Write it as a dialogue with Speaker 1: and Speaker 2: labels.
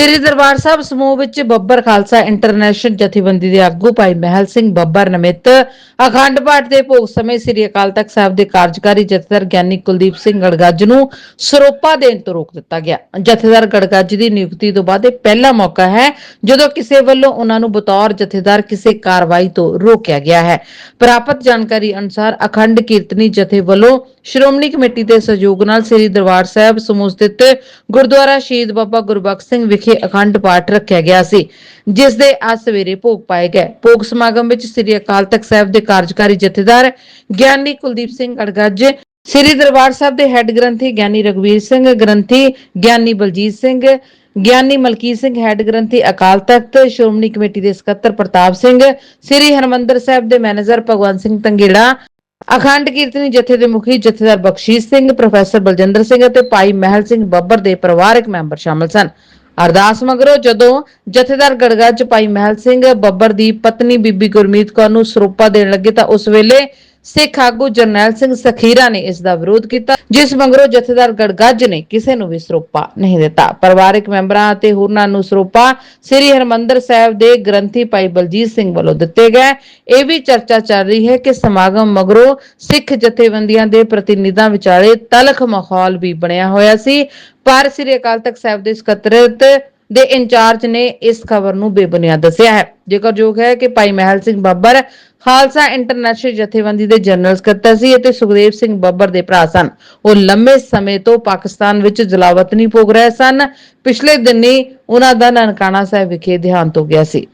Speaker 1: ਸ੍ਰੀ ਦਰਬਾਰ ਸਾਹਿਬ ਸਮੂਹ ਵਿੱਚ ਬੱਬਰ ਖਾਲਸਾ ਇੰਟਰਨੈਸ਼ਨਲ ਜਥੇਬੰਦੀ ਦੇ ਆਗੂ ਭਾਈ ਮਹਿਲ ਸਿੰਘ ਬੱਬਰ ਨਮਿਤ, ਅਖੰਡ ਪਾਠ ਦੇ ਭੋਗ ਸਮੇਂ ਸ੍ਰੀ ਅਕਾਲ ਤਖਤ ਸਾਹਿਬ ਦੇ ਕਾਰਜਕਾਰੀ ਜਥੇਦਾਰ ਗਿਆਨੀ ਕੁਲਦੀਪ ਸਿੰਘ ਗੜਗੱਜ ਨੂੰ ਸਰੋਪਾ ਦੇਣ ਤੋਂ ਰੋਕ ਦਿੱਤਾ ਗਿਆ। ਜਥੇਦਾਰ ਗੜਗੱਜ ਦੀ ਨਿਯੁਕਤੀ ਤੋਂ ਬਾਅਦ ਇਹ ਪਹਿਲਾ ਮੌਕਾ ਹੈ, ਜਦੋਂ ਕਿਸੇ ਵੱਲੋਂ ਉਹਨਾਂ ਨੂੰ ਬਤੌਰ ਜਥੇਦਾਰ ਕਿਸੇ ਕਾਰਵਾਈ ਤੋਂ ਰੋਕਿਆ ਗਿਆ ਹੈ। ਪ੍ਰਾਪਤ ਜਾਣਕਾਰੀ ਅਨੁਸਾਰ ਅਖੰਡ ਕੀਰਤਨੀ ਜਥੇ ਵੱਲੋਂ ਸ਼੍ਰੋਮਣੀ ਕਮੇਟੀ ਦੇ ਸਹਿਯੋਗ ਨਾਲ ਸ੍ਰੀ ਦਰਬਾਰ ਸਾਹਿਬ ਸਮੂਹ ਸਥਿਤ ਗੁਰਦੁਆਰਾ ਸ਼ਹੀਦ ਬਾਬਾ ਗੁਰਬਖਸ਼ ਸਿੰਘ ਵਿਖੇ ਅਖੰਡ ਪਾਠ ਰੱਖਿਆ ਗਿਆ ਸੀ, ਜਿਸ ਦੇ ਅੱਜ ਸਵੇਰੇ ਭੋਗ ਪਾਏ ਗਏ। ਭੋਗ ਸਮਾਗਮ ਵਿੱਚ ਸ੍ਰੀ ਅਕਾਲ ਤਖਤ ਸਾਹਿਬ ਦੇ ਕਾਰਜਕਾਰੀ ਜਥੇਦਾਰ ਗਿਆਨੀ ਕੁਲਦੀਪ ਸਿੰਘ ਅੜਗੱਜ, ਸ੍ਰੀ ਦਰਬਾਰ ਸਾਹਿਬ ਦੇ ਹੈੱਡ ਗ੍ਰੰਥੀ ਗਿਆਨੀ ਰਗਵੀਰ ਸਿੰਘ, ਗ੍ਰੰਥੀ ਗਿਆਨੀ ਬਲਜੀਤ ਸਿੰਘ, ਗਿਆਨੀ ਮਲਕੀਤ ਸਿੰਘ, ਹੈੱਡ ਗ੍ਰੰਥੀ ਅਕਾਲ ਤਖਤ, ਸ਼੍ਰੋਮਣੀ ਕਮੇਟੀ ਦੇ ਸਕੱਤਰ ਪ੍ਰਤਾਪ ਸਿੰਘ, ਸ੍ਰੀ ਹਰਮੰਦਰ ਸਾਹਿਬ ਦੇ ਮੈਨੇਜਰ ਭਗਵੰਤ ਸਿੰਘ ਤੰਗੇੜਾ, ਅਖੰਡ ਕੀਰਤਨੀ ਜਥੇ ਦੇ ਮੁਖੀ ਜਥੇਦਾਰ ਬਖਸ਼ੀਸ਼ ਸਿੰਘ, ਪ੍ਰੋਫੈਸਰ ਬਲਜਿੰਦਰ ਸਿੰਘ ਅਤੇ ਭਾਈ ਮਹਿਲ ਸਿੰਘ ਬੱਬਰ ਦੇ ਪਰਿਵਾਰਕ ਮੈਂਬਰ ਸ਼ਾਮਲ ਸਨ। ਅਰਦਾਸ ਮਗਰੋਂ ਜਦੋਂ ਜਥੇਦਾਰ ਗੜਗੱਜ ਭਾਈ ਮਹਿਲ ਸਿੰਘ ਬੱਬਰ ਦੀ ਪਤਨੀ ਬੀਬੀ ਗੁਰਮੀਤ ਕੌਰ ਨੂੰ ਸਰੋਪਾ ਦੇਣ ਲੱਗੇ ਤਾਂ ਉਸ ਵੇਲੇ ਸਿੱਖ ਆਗੂ ਜਰਨੈਲ ਸਿੰਘ ਸਖੀਰਾ ਨੇ ਇਸ ਦਾ ਵਿਰੋਧ ਕੀਤਾ, ਜਿਸ ਮਗਰੋਂ ਜਥੇਦਾਰ ਗੜਗੱਜ ਨੇ ਕਿਸੇ ਨੂੰ ਵੀ ਸਰੋਪਾ ਨਹੀਂ ਦਿੱਤਾ। ਪਰਿਵਾਰਕ ਮੈਂਬਰਾਂ ਅਤੇ ਹੋਰਨਾਂ ਨੂੰ ਸਰੋਪਾ ਸ੍ਰੀ ਹਰਮੰਦਰ ਸਾਹਿਬ ਦੇ ਗ੍ਰੰਥੀ ਭਾਈ ਬਲਜੀਤ ਸਿੰਘ ਵੱਲੋਂ ਦਿੱਤੇ ਗਏ। ਇਹ ਵੀ ਚਰਚਾ ਚੱਲ ਰਹੀ ਹੈ ਕਿ ਸਮਾਗਮ ਮਗਰੋਂ ਸਿੱਖ ਜਥੇਬੰਦੀਆਂ ਦੇ ਪ੍ਰਤੀਨਿਧਾਂ ਵਿਚਾਲੇ ਤਲਖ ਮਾਹੌਲ ਵੀ ਬਣਿਆ ਹੋਇਆ ਸੀ। ਪਰ ਸ੍ਰੀ ਅਕਾਲ ਤਖਤ ਸਾਹਿਬ ਦੇ ਸਕੱਤਰਤ ਦੇ ਇੰਚਾਰਜ ਨੇ ਇਸ ਖਬਰ ਨੂੰ ਬੇਬੁਨਿਆਦ ਦੱਸਿਆ ਹੈ। ਜ਼ਿਕਰਯੋਗ ਹੈ ਕਿ ਭਾਈ ਮਹਿਲ ਸਿੰਘ ਬੱਬਰ ਖਾਲਸਾ ਇੰਟਰਨੈਸ਼ਨਲ ਜਥੇਬੰਦੀ ਦੇ ਜਨਰਲ ਸਕੱਤਰ ਸੀ ਅਤੇ ਸੁਖਦੇਵ ਸਿੰਘ ਬੱਬਰ ਦੇ ਭਰਾ ਸਨ। ਉਹ ਲੰਮੇ ਸਮੇਂ ਤੋਂ ਪਾਕਿਸਤਾਨ ਵਿੱਚ ਜਲਾਵਤਨੀ ਭੋਗ ਰਹੇ ਸਨ। ਪਿਛਲੇ ਦਿਨੀ ਉਹਨਾਂ ਦਾ ਨਨਕਾਣਾ ਸਾਹਿਬ ਵਿਖੇ ਦੇਹਾਂਤ ਹੋ ਗਿਆ ਸੀ।